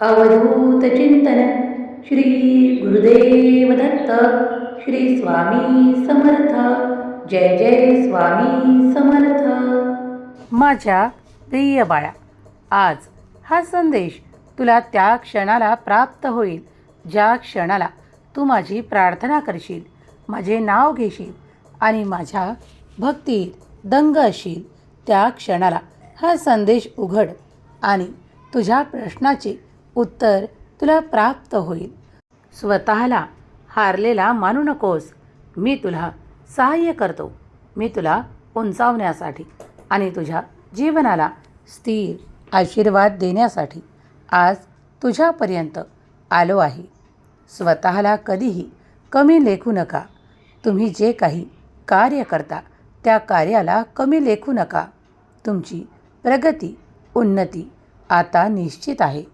अवधूत चिंतन श्री गुरुदेव दत्त श्री स्वामी समर्थ. जय जय स्वामी समर्थ. माझ्या प्रिय बाळा आज हा संदेश तुला त्या क्षणाला प्राप्त होईल ज्या क्षणाला तू माझी प्रार्थना करशील माझे नाव घेशील आणि माझ्या भक्तीत दंग असशील त्या क्षणाला हा संदेश उघड आणि तुझ्या प्रश्नाचे उत्तर तुला प्राप्त होईल. स्वतःला हारलेला मानू नकोस. मी तुला सहाय्य करतो. मी तुला उंचावण्यासाठी आणि तुझ्या जीवनाला स्थिर आशीर्वाद देण्यासाठी आज तुझ्यापर्यंत आलो आहे. स्वतःला कधीही कमी लेखू नका. तुम्ही जे काही कार्य करता त्या कार्याला कमी लेखू नका. तुमची प्रगती उन्नती आता निश्चित आहे.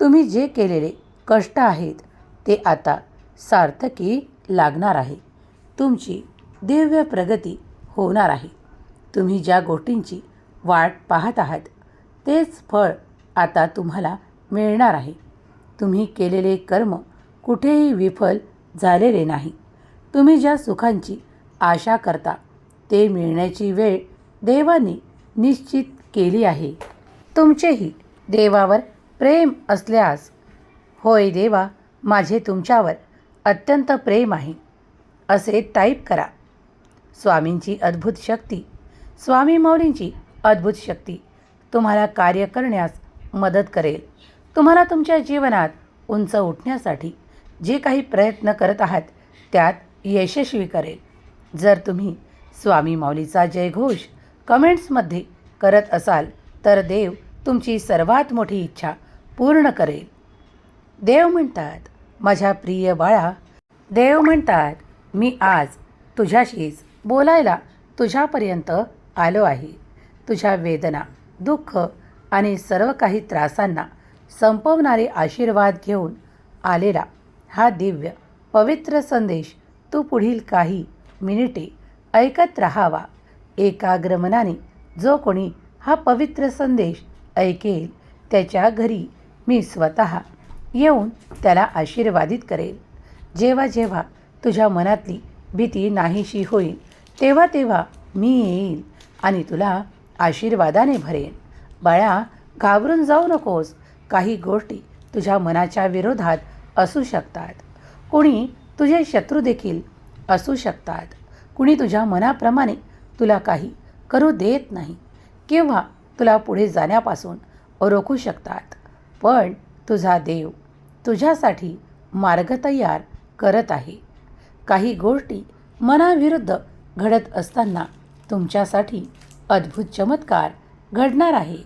तुम्ही जे केलेले कष्ट आहेत ते आता सार्थकी लागणार आहे. तुमची दिव्य प्रगती होणार आहे. तुम्ही ज्या गोष्टींची वाट पाहत आहात तेच फळ आता तुम्हाला मिळणार आहे. तुम्ही केलेले कर्म कुठेही विफल झालेले नाही. तुम्ही ज्या सुखांची आशा करता ते मिळण्याची वेळ देवाने निश्चित केली आहे. तुमचेही देवावर प्रेम असल्यास होय देवा माझे तुमच्यावर अत्यंत प्रेम आहे. असे टाईप करा. स्वामींची अद्भुत शक्ती स्वामी माऊलींची अद्भुत शक्ती तुम्हाला कार्य करण्यास मदत करेल. तुम्हाला तुमच्या जीवनात उंच उठण्यासाठी जे काही प्रयत्न करत आहात त्यात यशस्वी करेल. जर तुम्ही स्वामी माऊलीचा जयघोष कमेंट्समध्ये करत असाल तर देव तुमची सर्वात मोठी इच्छा पूर्ण करेल. देव म्हणतात माझ्या प्रिय बाळा देव म्हणतात मी आज तुझ्याशीच बोलायला तुझ्यापर्यंत आलो आहे. तुझ्या वेदना दुःख आणि सर्व काही त्रासांना संपवणारे आशीर्वाद घेऊन आलेला हा दिव्य पवित्र संदेश तू पुढील काही मिनिटे ऐकत राहावा. एकाग्र मनाने जो कोणी हा पवित्र संदेश ऐकेल त्याच्या घरी मी स्वतः येऊन त्याला आशीर्वादित करेल. जेव्हा जेव्हा तुझ्या मनातली भीती नाहीशी होईल तेव्हा तेव्हा मी येईल आणि तुला आशीर्वादाने भरेन. बाळा घाबरून जाऊ नकोस. काही गोष्टी तुझ्या मनाच्या विरोधात असू शकतात. कोणी तुझे शत्रू देखील असू शकतात. कुणी तुझ्या मनाप्रमाणे तुला काही करू देत नाही किंवा तुला पुढे जाण्यापासून रोखू शकतात. पण तुझा देव तुझ्यासाठी मार्ग तयार करत आहे. काही गोष्टी मनाविरुद्ध घडत असताना तुमच्यासाठी अद्भुत चमत्कार घडणार आहे.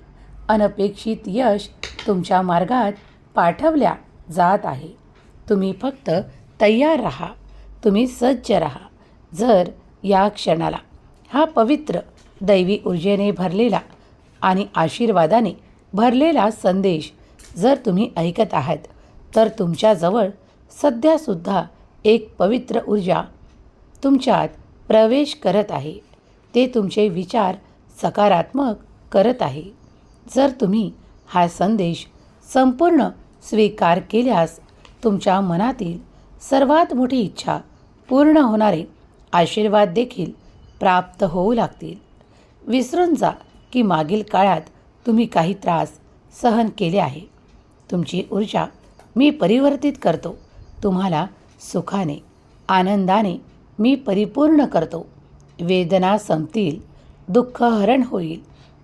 अनपेक्षित यश तुमच्या मार्गात पाठवल्या जात आहे. तुम्ही फक्त तयार राहा. तुम्ही सज्ज राहा. जर या क्षणाला हा पवित्र दैवी ऊर्जेने भरलेला आणि आशीर्वादाने भरलेला संदेश जर तुम्ही ऐकत आहात तर तुमच्याजवळ सध्यासुद्धा एक पवित्र ऊर्जा तुमच्यात प्रवेश करत आहे. ते तुमचे विचार सकारात्मक करत आहे. जर तुम्ही हा संदेश संपूर्ण स्वीकार केल्यास तुमच्या मनातील सर्वात मोठी इच्छा पूर्ण होणारे आशीर्वाद देखील प्राप्त होऊ लागतील. विसरून जा की मागील काळात तुम्ही काही त्रास सहन केले आहे तुमची ऊर्जा मी परिवर्तित करतो. तुम्हाला सुखाने आनंदाने मी परिपूर्ण करतो. वेदना संपतील दुःख हरण होईल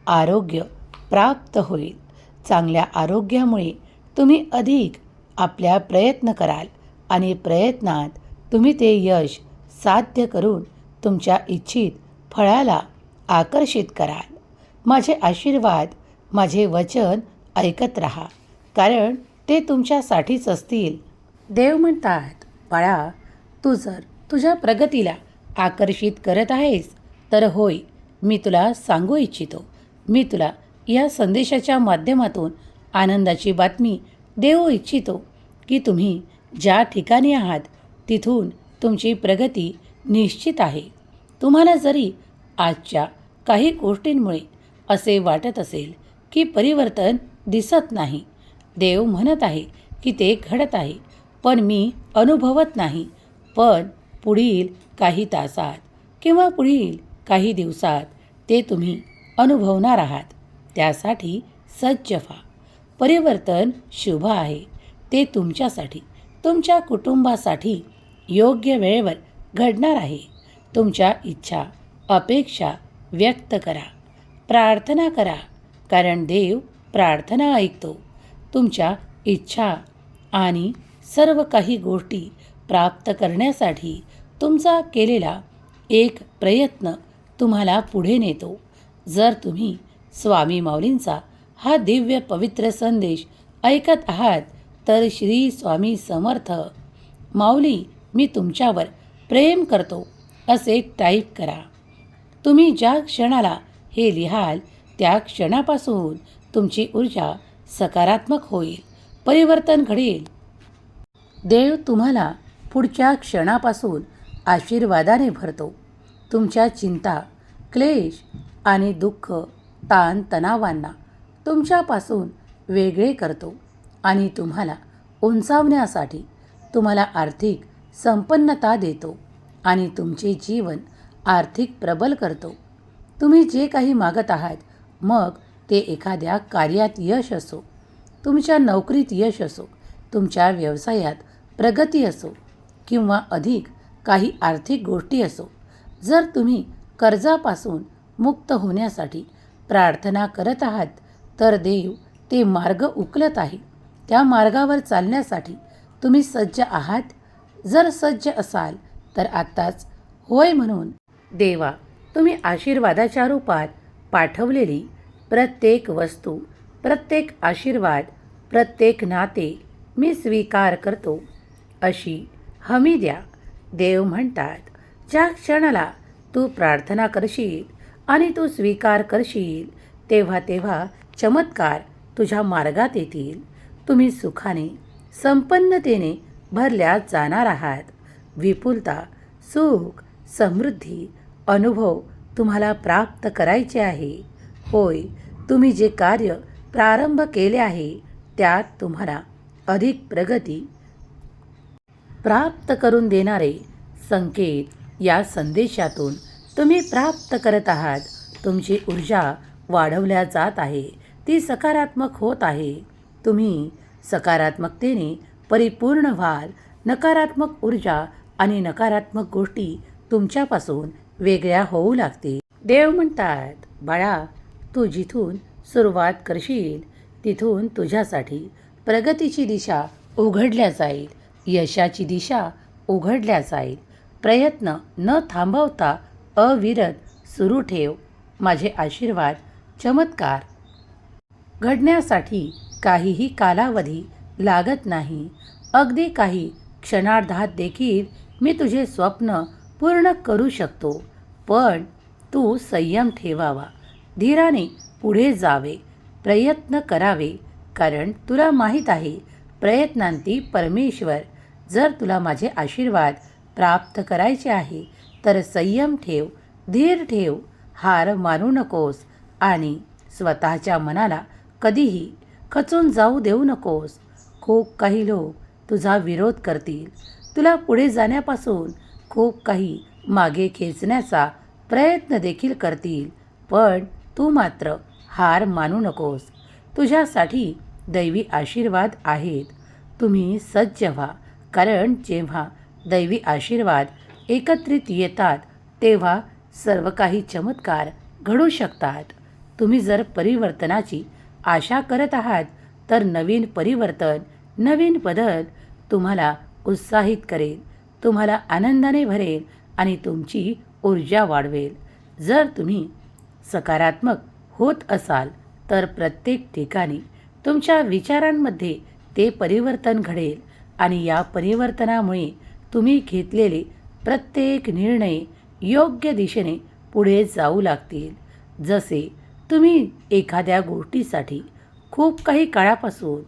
आरोग्य प्राप्त होईल. चांगल्या आरोग्यामुळे तुम्ही अधिक आपल्या प्रयत्न कराल आणि प्रयत्नात तुम्ही ते यश साध्य करून तुमच्या इच्छित फळाला आकर्षित कराल. माझे आशीर्वाद माझे वचन ऐकत रहा. कारण ते तुमच्यासाठीच असतील. देव म्हणतात बाळा तू जर तुझ्या प्रगतीला आकर्षित करत आहेस तर होय मी तुला सांगू इच्छितो. मी तुला या संदेशाच्या माध्यमातून आनंदाची बातमी देऊ इच्छितो की तुम्ही ज्या ठिकाणी आहात तिथून तुमची प्रगती निश्चित आहे. तुम्हाला जरी आजच्या काही गोष्टींमुळे असे वाटत असेल की परिवर्तन दिसत नाही देव म्हणत आहे की ते घडत आहे. पण मी अनुभवत नाही. पण पुढील काही तासात किंवा पुढील काही दिवसात ते तुम्ही अनुभवणार आहात. त्यासाठी सज्ज व्हा. परिवर्तन शुभ आहे. ते तुमच्यासाठी तुमच्या कुटुंबासाठी योग्य वेळेवर घडणार आहे. तुमच्या इच्छा अपेक्षा व्यक्त करा. प्रार्थना करा कारण देव प्रार्थना ऐकतो. तुमच्या इच्छा आणि सर्व काही गोष्टी प्राप्त करण्यासाठी तुमचा केलेला एक प्रयत्न तुम्हाला पुढे नेतो. जर तुम्ही स्वामी माऊलींचा हा दिव्य पवित्र संदेश ऐकत आहात तर श्री स्वामी समर्थ. माऊली मी तुमच्यावर प्रेम करतो असे टाईप करा. तुम्ही ज्या क्षणाला हे लिहाल त्या क्षणापासून तुमची ऊर्जा सकारात्मक होईल परिवर्तन घडेल. देव तुम्हाला पुढच्या क्षणापासून आशीर्वादाने भरतो. तुमच्या चिंता क्लेश आणि दुःख ताण तणावांना तुमच्यापासून वेगळे करतो आणि तुम्हाला उंचावण्यासाठी तुम्हाला आर्थिक संपन्नता देतो आणि तुमचे जीवन आर्थिक प्रबल करतो. तुम्ही जे काही मागत आहात मग ते एखाद्या कार्यात यश असो तुमच्या नोकरीत यश असो तुमच्या व्यवसायात प्रगती असो किंवा अधिक काही आर्थिक गोष्टी असो जर तुम्ही कर्जापासून मुक्त होण्यासाठी प्रार्थना करत आहात तर देव ते मार्ग उकलत आहे. त्या मार्गावर चालण्यासाठी तुम्ही सज्ज आहात. जर सज्ज असाल तर आत्ताच होय म्हणून देवा तुम्ही आशीर्वादाच्या रूपात पाठवलेली प्रत्येक वस्तू प्रत्येक आशीर्वाद प्रत्येक नाते मी स्वीकार करतो. अशी हमी द्या. देव म्हणतात ज्या क्षणाला तू प्रार्थना करशील आणि तू स्वीकार करशील तेव्हा तेव्हा चमत्कार तुझ्या मार्गात येतील. तुम्ही सुखाने संपन्नतेने भरल्या जाणार आहात. विपुलता सुख समृद्धी अनुभव तुम्हाला प्राप्त करायचे आहे. होय तुम्ही जे कार्य प्रारंभ केले आहे त्यात तुम्हाला अधिक प्रगती प्राप्त करून देणारे संकेत या संदेशातून तुम्ही प्राप्त करत आहात. तुमची ऊर्जा वाढवल्या जात आहे ती सकारात्मक होत आहे. तुम्ही सकारात्मकतेने परिपूर्ण व्हाल. नकारात्मक ऊर्जा आणि नकारात्मक गोष्टी तुमच्यापासून वेगळ्या होऊ लागतील. देव म्हणतात बाळा तू जिथून सुरुवात करशील तिथून तुझ्यासाठी प्रगतीची दिशा उघडल्या जाईल यशाची दिशा उघडल्या जाईल. प्रयत्न न थांबवता अविरत सुरू ठेव. माझे आशीर्वाद चमत्कार. घडण्यासाठी काहीही कालावधी लागत नाही. अगदी काही क्षणार्धात देखील मी तुझे स्वप्न पूर्ण करू शकतो पण तू संयम ठेवावा. धीराने पुढे जावे प्रयत्न करावे. कारण तुला माहीत आहे प्रयत्नांती परमेश्वर. जर तुला माझे आशीर्वाद प्राप्त करायचे आहे तर संयम ठेव धीर ठेव हार मानू नकोस आणि स्वतःच्या मनाला कधीही खचून जाऊ देऊ नकोस. खूप काही लोक तुझा विरोध करतील. तुला पुढे जाण्यापासून खूप काही मागे खेचण्याचा प्रयत्न देखील करतील. पण तू मात्र हार मानू नकोस. तुझ्यासाठी दैवी आशीर्वाद आहेत. तुम्ही सज्ज व्हा. कारण जेव्हा दैवी आशीर्वाद एकत्रित येतात तेव्हा सर्व काही चमत्कार घडू शकतात. तुम्ही जर परिवर्तनाची आशा करत आहात तर नवीन परिवर्तन नवीन बदल तुम्हाला उत्साहित करेल तुम्हाला आनंदाने भरेल आणि तुमची ऊर्जा वाढवेल. जर तुम्ही सकारात्मक होत असाल तर प्रत्येक ठिकाणी तुमच्या विचारांमध्ये ते परिवर्तन घडेल आणि या परिवर्तनामुळे तुम्ही घेतलेले प्रत्येक निर्णय योग्य दिशेने पुढे जाऊ लागतील. जसे तुम्ही एखाद्या गोष्टीसाठी खूप काही काळापासून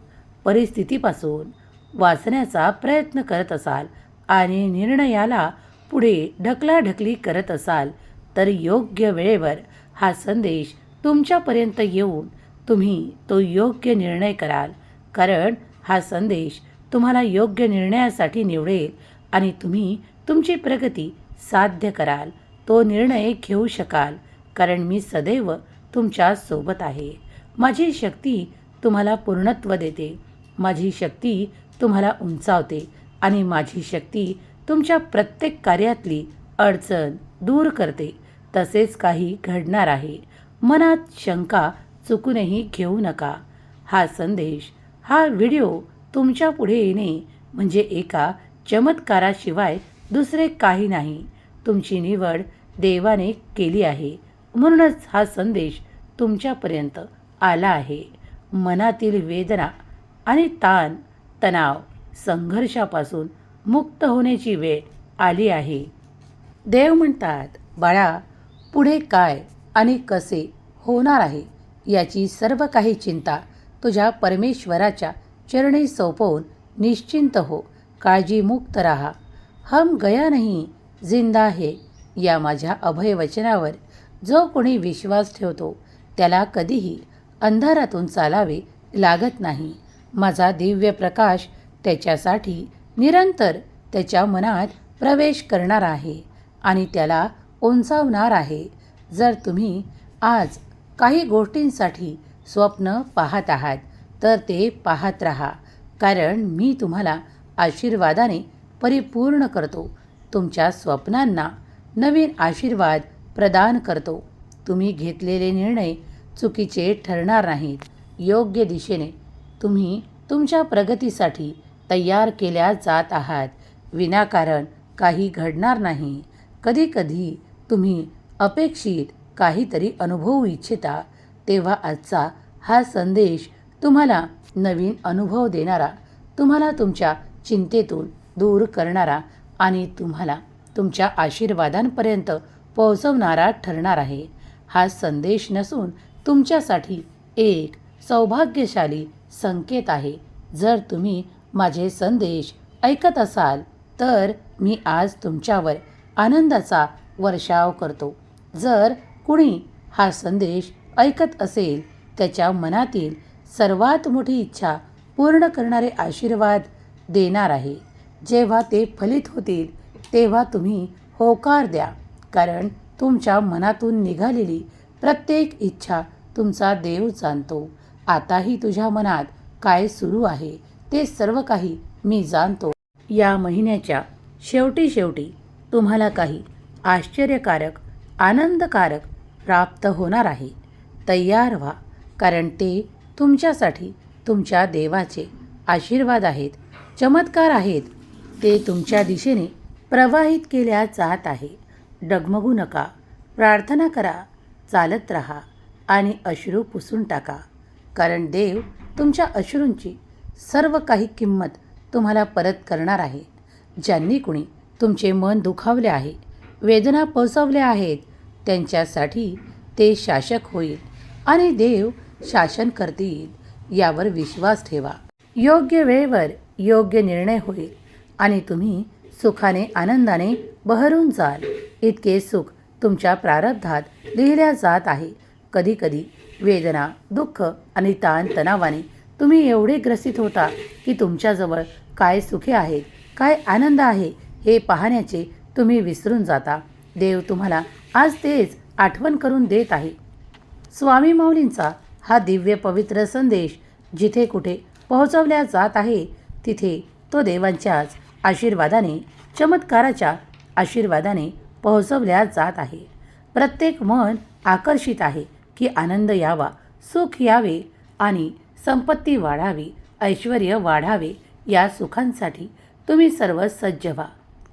परिस्थितीपासून वाचण्याचा प्रयत्न करत असाल आणि निर्णयाला पुढे ढकलाढकली करत असाल तर योग्य वेळेवर हा संदेश तुमच्यापर्यंत येऊन तुम्ही तो योग्य निर्णय कराल. कारण हा संदेश तुम्हाला योग्य निर्णयासाठी निवडेल आणि तुम्ही तुमची प्रगती साध्य कराल. तो निर्णय घेऊ शकाल. कारण मी सदैव तुमच्यासोबत आहे. माझी शक्ती तुम्हाला पूर्णत्व देते. माझी शक्ती तुम्हाला उंचावते आणि माझी शक्ती तुमच्या प्रत्येक कार्यातली अडचण दूर करते. तसेच काही घडणार आहे. मनात शंका चुकूनही घेऊ नका. हा संदेश हा व्हिडिओ तुमच्यापुढे येणे म्हणजे एका चमत्काराशिवाय दुसरे काही नाही. तुमची निवड देवाने केली आहे. म्हणूनच हा संदेश तुमच्यापर्यंत आला आहे. मनातील वेदना आणि ताण तणाव संघर्षापासून मुक्त होण्याची वेळ आली आहे. देव म्हणतात बाळा पुढे काय आणि कसे होणार आहे याची सर्व काही चिंता तुझ्या परमेश्वराच्या चरणी सोपवून निश्चिंत हो. काळजीमुक्त राहा. हम गया नाही जिंदा आहे या माझ्या अभयवचनावर. जो कोणी विश्वास ठेवतो त्याला कधीही अंधारातून चालावे लागत नाही. माझा दिव्य प्रकाश त्याच्यासाठी निरंतर त्याच्या मनात प्रवेश करणार आहे आणि त्याला उंचावणार आहे. जर तुम्ही आज काही गोष्टींसाठी स्वप्न पाहत आहात तर ते पाहत राहा. कारण मी तुम्हाला आशीर्वादाने परिपूर्ण करतो. तुमच्या स्वप्नांना नवीन आशीर्वाद प्रदान करतो. तुम्ही घेतलेले निर्णय चुकीचे ठरणार नाहीत. योग्य दिशेने तुम्ही तुमच्या प्रगतीसाठी तयार केल्या जात आहात. विनाकारण काही घडणार नाही. कधीकधी तुम्ही अपेक्षित काहीतरी अनुभवू इच्छिता तेव्हा आजचा हा संदेश तुम्हाला नवीन अनुभव देणारा तुम्हाला तुमच्या चिंतेतून दूर करणारा आणि तुम्हाला तुमच्या आशीर्वादांपर्यंत पोहोचवणारा ठरणार आहे. हा संदेश नसून तुमच्यासाठी एक सौभाग्यशाली संकेत आहे. जर तुम्ही माझे संदेश ऐकत असाल तर मी आज तुमच्यावर आनंदाचा वर्षाव करतो. जर कुणी हा संदेश ऐकत असेल त्याच्या मनातील सर्वात मोठी इच्छा पूर्ण करणारे आशीर्वाद देणार आहे. जेव्हा ते फलित होतील तेव्हा तुम्ही होकार द्या. कारण तुमच्या मनातून निघालेली प्रत्येक इच्छा तुमचा देव जाणतो. आताही तुझ्या मनात काय सुरू आहे ते सर्व काही मी जाणतो. या महिन्याच्या शेवटी शेवटी तुम्हाला काही आश्चर्यकारक आनंदकारक प्राप्त होणार आहे. तयार व्हा कारण ते तुमच्यासाठी तुमच्या देवाचे आशीर्वाद आहेत चमत्कार आहेत. ते तुमच्या दिशेने प्रवाहित केल्या जात आहे. डगमगू नका प्रार्थना करा चालत राहा आणि अश्रू पुसून टाका. कारण देव तुमच्या अश्रूंची सर्व काही किंमत तुम्हाला परत करणार आहे. ज्यांनी कुणी तुमचे मन दुखावले आहे वेदना पोचवल्या आहेत. त्यांच्यासाठी ते शासक होईल आणि देव शासन करतील यावर विश्वास ठेवा. योग्य वेळेवर योग्य निर्णय होईल आणि तुम्ही सुखाने आनंदाने बहरून जाल. इतके सुख तुमच्या प्रारब्धात लिहिल्या जात आहे. कधीकधी वेदना दुःख आणि ताणतणावाने तुम्ही एवढे ग्रसित होता की तुमच्याजवळ काय सुखे आहेत काय आनंद आहे हे पाहण्याचे तुम्ही विसरून जाता. देव तुम्हाला आज तेच आठवण करून देत आहे. स्वामी माऊलींचा हा दिव्य पवित्र संदेश जिथे कुठे पोहोचवल्या जात आहे तिथे तो देवांच्याच आशीर्वादाने चमत्काराच्या आशीर्वादाने पोहोचवल्या जात आहे. प्रत्येक मन आकर्षित आहे की आनंद यावा सुख यावे आणि संपत्ती वाढावी ऐश्वर वाढावे या सुखांसाठी तुम्ही सर्व सज्ज व्हा.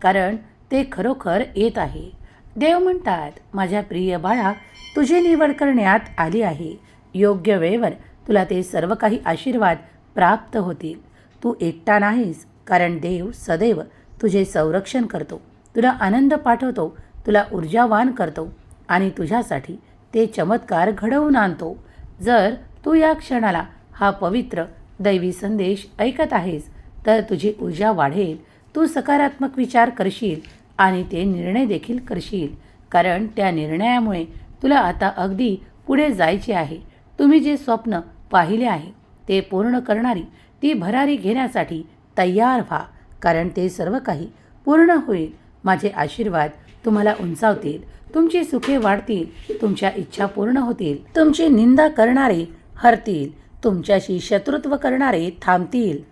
कारण ते खरोखर येत आहे. देव म्हणतात माझ्या प्रिय बाळा तुझी निवड करण्यात आली आहे. योग्य वेळेवर तुला ते सर्व काही आशीर्वाद प्राप्त होतील. तू एकटा नाहीस कारण देव सदैव तुझे संरक्षण करतो. तुला आनंद पाठवतो तुला ऊर्जावान करतो आणि तुझ्यासाठी ते चमत्कार घडवून आणतो. जर तू या क्षणाला हा पवित्र दैवी संदेश ऐकत आहेस तर तुझी ऊर्जा वाढेल. तू सकारात्मक विचार करशील आणि ते निर्णय देखील करशील. कारण त्या निर्णयामुळे तुला आता अगदी पुढे जायचे आहे. तुम्ही जे स्वप्न पाहिले आहे ते पूर्ण करणारी ती भरारी घेण्यासाठी तयार व्हा. कारण ते सर्व काही पूर्ण होईल. माझे आशीर्वाद तुम्हाला उंचावतील. तुमची सुखे वाढतील. तुमच्या इच्छा पूर्ण होतील. तुमची निंदा करणारे हरतील. तुमच्याशी शत्रुत्व करणारे थांबतील.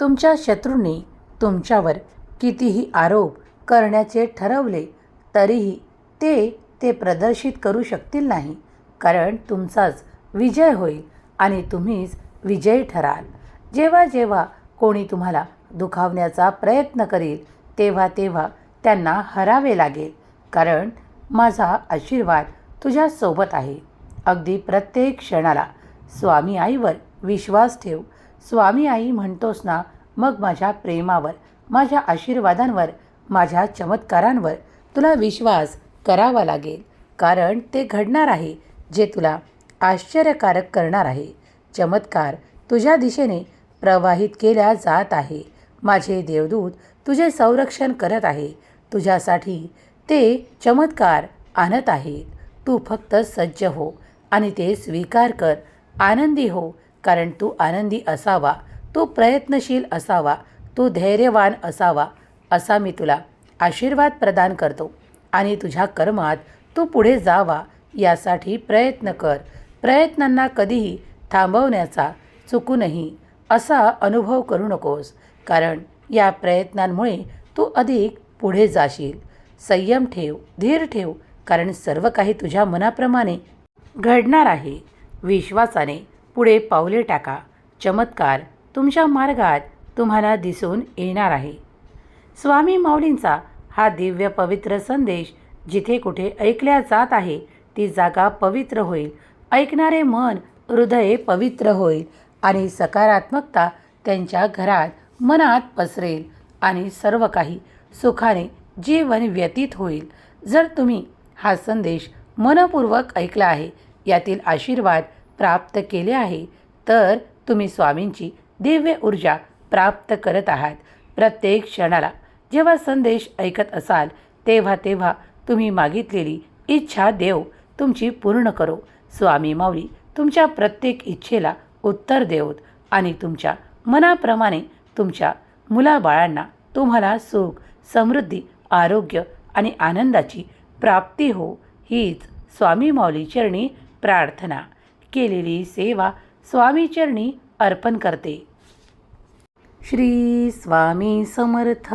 तुमच्या शत्रूंनी तुमच्यावर कितीही आरोप करण्याचे ठरवले तरीही ते ते प्रदर्शित करू शकतील नाही. कारण तुमचाच विजय होईल आणि तुम्हीच विजयी ठराल. जेव्हा जेव्हा कोणी तुम्हाला दुखावण्याचा प्रयत्न करेल तेव्हा तेव्हा त्यांना हरावे लागेल. कारण माझा आशीर्वाद तुझ्यासोबत आहे. अगदी प्रत्येक क्षणाला स्वामी आईवर विश्वास ठेव. स्वामी आई म्हणतोस ना मग माझ्या प्रेमावर माझ्या आशीर्वादांवर माझ्या चमत्कारांवर तुला विश्वास करावा लागेल. कारण ते घडणार आहे जे तुला आश्चर्यकारक करणार आहे. चमत्कार तुझ्या दिशेने प्रवाहित केल्या जात आहे. माझे देवदूत तुझे संरक्षण करत आहे. तुझ्यासाठी ते चमत्कार आणत आहेत. तू फक्त सज्ज हो आणि ते स्वीकार कर. आनंदी हो कारण तू आनंदी असावा. तू प्रयत्नशील असावा. तू धैर्यवान असावा. असा मी तुला आशीर्वाद प्रदान करतो आणि तुझ्या कर्मात तू पुढे जावा यासाठी प्रयत्न कर. प्रयत्नांना कधीही थांबवण्याचा चुकूनही असा अनुभव करू नकोस कारण या प्रयत्नांमुळे तू अधिक पुढे जाशील. संयम ठेव धीर ठेव कारण सर्व काही तुझ्या मनाप्रमाणे घडणार आहे. विश्वासाने पुढे पावले टाका. चमत्कार तुमच्या मार्गात तुम्हाला दिसून येणार आहे. स्वामी माऊलींचा हा दिव्य पवित्र संदेश जिथे कुठे ऐकल्या जात आहे ती जागा पवित्र होईल. ऐकणारे मन हृदय पवित्र होईल आणि सकारात्मकता त्यांच्या घरात मनात पसरेल आणि सर्व काही सुखाने जीवन व्यतीत होईल. जर तुम्ही हा संदेश मनपूर्वक ऐकला आहे यातील आशीर्वाद प्राप्त केले आहे तर तुम्ही स्वामींची दिव्य ऊर्जा प्राप्त करत आहात. प्रत्येक क्षणाला जेव्हा संदेश ऐकत असाल तेव्हा तेव्हा तुम्ही मागितलेली इच्छा देव तुमची पूर्ण करो. स्वामी माऊली तुमच्या प्रत्येक इच्छेला उत्तर देवत आणि तुमच्या मनाप्रमाणे तुमच्या मुलाबाळांना तुम्हाला सुख समृद्धी आरोग्य आणि आनंदाची प्राप्ती हो हीच स्वामी माऊली चरणी प्रार्थना. केलेली सेवा स्वामी चरणी अर्पण करते. श्री स्वामी समर्थ.